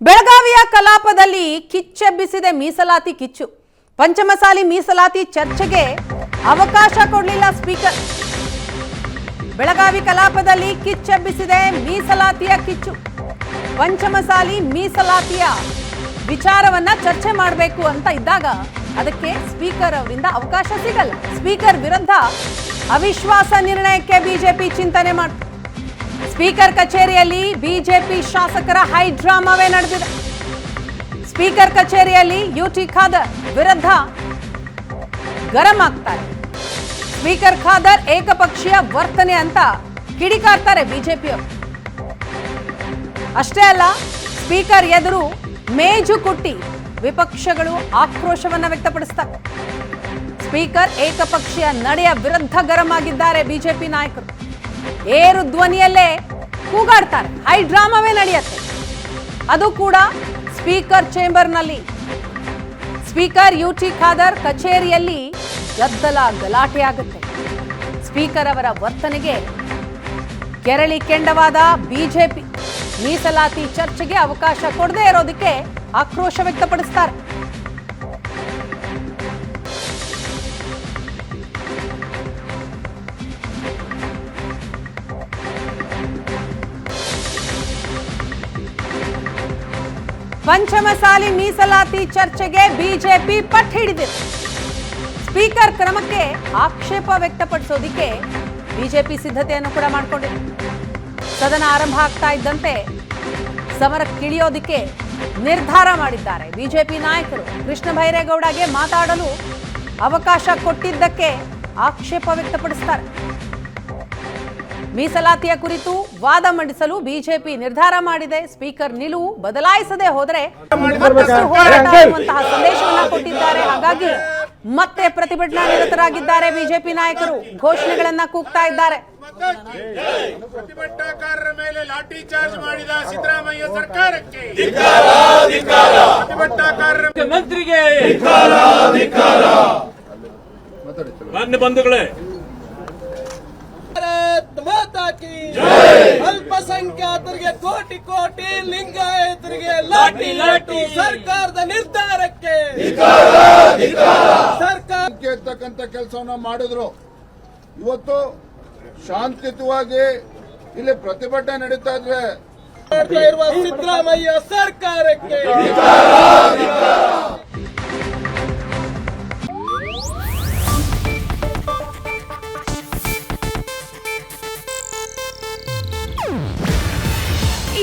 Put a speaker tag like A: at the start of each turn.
A: ಬೆಳಗಾವಿಯ ಕಲಾಪದಲ್ಲಿ ಕಿಚ್ಚೆಬ್ಬಿಸಿದೆ ಮೀಸಲಾತಿ ಕಿಚ್ಚು. ಪಂಚಮಸಾಲಿ ಮೀಸಲಾತಿ ಚರ್ಚೆಗೆ ಅವಕಾಶ ಕೊಡಲಿಲ್ಲ ಸ್ಪೀಕರ್. ಬೆಳಗಾವಿ ಕಲಾಪದಲ್ಲಿ ಕಿಚ್ಚೆಬ್ಬಿಸಿದೆ ಮೀಸಲಾತಿಯ ಕಿಚ್ಚು. ಪಂಚಮಸಾಲಿ ಮೀಸಲಾತಿಯ ವಿಚಾರವನ್ನ ಚರ್ಚೆ ಮಾಡಬೇಕು ಅಂತ ಇದ್ದಾಗ ಅದಕ್ಕೆ ಸ್ಪೀಕರ್ ಅವರಿಂದ ಅವಕಾಶ ಸಿಗಲ್ಲ. ಸ್ಪೀಕರ್ ವಿರುದ್ಧ ಅವಿಶ್ವಾಸ ನಿರ್ಣಯಕ್ಕೆ ಬಿಜೆಪಿ ಚಿಂತನೆ ಮಾಡ್ತು ಸ್ಪೀಕರ್ ಕಚೇರಿಯಲ್ಲಿ ಬಿಜೆಪಿ ಶಾಸಕರ ಹೈ ಡ್ರಾಮಾವೇ ನಡೆದಿದೆ. ಸ್ಪೀಕರ್ ಕಚೇರಿಯಲ್ಲಿ ಯುಟಿ ಖಾದರ್ ವಿರುದ್ಧ ಗರಂ ಆಗ್ತಾರೆ. ಸ್ಪೀಕರ್ ಖಾದರ್ ಏಕಪಕ್ಷೀಯ ವರ್ತನೆ ಅಂತ ಕಿಡಿಕಾರ್ತಾರೆ ಬಿಜೆಪಿಯವರು. ಅಷ್ಟೇ ಅಲ್ಲ, ಸ್ಪೀಕರ್ ಎದುರು ಮೇಜು ಕುಟ್ಟಿ ವಿಪಕ್ಷಗಳು ಆಕ್ರೋಶವನ್ನ ವ್ಯಕ್ತಪಡಿಸ್ತಾರೆ ಸ್ಪೀಕರ್ ಏಕಪಕ್ಷೀಯ ನಡೆಯ ವಿರುದ್ಧ ಗರಂ ಆಗಿದ್ದಾರೆ ಬಿಜೆಪಿ ನಾಯಕರು. ಏರು ಧ್ವನಿಯಲ್ಲೇ ಕೂಗಾಡ್ತಾರೆ. ಹೈ ಡ್ರಾಮಾವೇ ನಡೆಯುತ್ತೆ. ಅದು ಕೂಡ ಸ್ಪೀಕರ್ ಚೇಂಬರ್ನಲ್ಲಿ. ಸ್ಪೀಕರ್ ಯು ಟಿ ಖಾದರ್ ಕಚೇರಿಯಲ್ಲಿ ಗದ್ದಲ ಗಲಾಟೆ ಆಗುತ್ತೆ. ಸ್ಪೀಕರ್ ಅವರ ವರ್ತನೆಗೆ ಕೆರಳಿ ಕೆಂಡವಾದ ಬಿಜೆಪಿ ಮೀಸಲಾತಿ ಚರ್ಚೆಗೆ ಅವಕಾಶ ಕೊಡದೇ ಇರೋದಕ್ಕೆ ಆಕ್ರೋಶ ವ್ಯಕ್ತಪಡಿಸ್ತಾರೆ. ಪಂಚಮಸಾಲಿ ಮೀಸಲಾತಿ ಚರ್ಚೆಗೆ ಬಿಜೆಪಿ ಪಟ್ಟು ಹಿಡಿದಿದೆ. ಸ್ಪೀಕರ್ ಕ್ರಮಕ್ಕೆ ಆಕ್ಷೇಪ ವ್ಯಕ್ತಪಡಿಸೋದಿಕ್ಕೆ ಬಿಜೆಪಿ ಸಿದ್ಧತೆಯನ್ನು ಕೂಡ ಮಾಡಿಕೊಂಡಿದೆ. ಸದನ ಆರಂಭ ಆಗ್ತಾ ಇದ್ದಂತೆ ಸಮರಕ್ಕಿಳಿಯೋದಿಕ್ಕೆ ನಿರ್ಧಾರ ಮಾಡಿದ್ದಾರೆ ಬಿಜೆಪಿ ನಾಯಕರು. ಕೃಷ್ಣ ಬೈರೇಗೌಡಗೆ ಮಾತಾಡಲು ಅವಕಾಶ ಕೊಟ್ಟಿದ್ದಕ್ಕೆ ಆಕ್ಷೇಪ ವ್ಯಕ್ತಪಡಿಸ್ತಾರೆ. ಮೀಸಲಾತಿಯ ಕುರಿತು ವಾದ ಮಂಡಿಸಲು ಬಿಜೆಪಿ ನಿರ್ಧಾರ ಮಾಡಿದೆ. ಸ್ಪೀಕರ್ ನಿಲುವು ಬದಲಾಯಿಸದೆ ಹೋದರೆ ಸಂದೇಶವನ್ನು ಹೋರಾಟ ಅನ್ನುವಂತಹ ಸಂದೇಶವನ್ನ ಕೊಟ್ಟಿದ್ದಾರೆ. ಹಾಗಾಗಿ ಮತ್ತೆ ಪ್ರತಿಭಟನಾ ನಿರತರಾಗಿದ್ದಾರೆ ಬಿಜೆಪಿ ನಾಯಕರು. ಘೋಷಣೆಗಳನ್ನ ಕೂಗ್ತಾ ಇದ್ದಾರೆ.
B: ಪ್ರತಿಭಟನಾಕಾರರ ಮೇಲೆ ಲಾಠಿ ಚಾರ್ಜ್ ಮಾಡಿದ ಸಿದ್ದರಾಮಯ್ಯ ಸರ್ಕಾರಕ್ಕೆ. ಪ್ರತಿಭಟನಾಕಾರರ
C: ಮಂತ್ರಿಗೆ ಮಾನ್ಯ ಬಂಧುಗಳೇ
D: ಕಿ ಅಲ್ಪಸಂಖ್ಯಾತರಿಗೆ ಕೋಟಿ ಕೋಟಿ ಲಿಂಗಾಯತರಿಗೆ ಲಾಟಿ ಲಾಟಿ ಸರ್ಕಾರದ ನಿರ್ಧಾರಕ್ಕೆ ಸರ್ಕಾರ
E: ಇರ್ತಕ್ಕಂಥ ಕೆಲಸವನ್ನ ಮಾಡಿದ್ರು. ಇವತ್ತು ಶಾಂತಿಯುತವಾಗಿ ಇಲ್ಲಿ ಪ್ರತಿಭಟನೆ ನಡೀತಾ ಇದ್ರೆ
D: ಸಿದ್ದರಾಮಯ್ಯ ಸರ್ಕಾರಕ್ಕೆ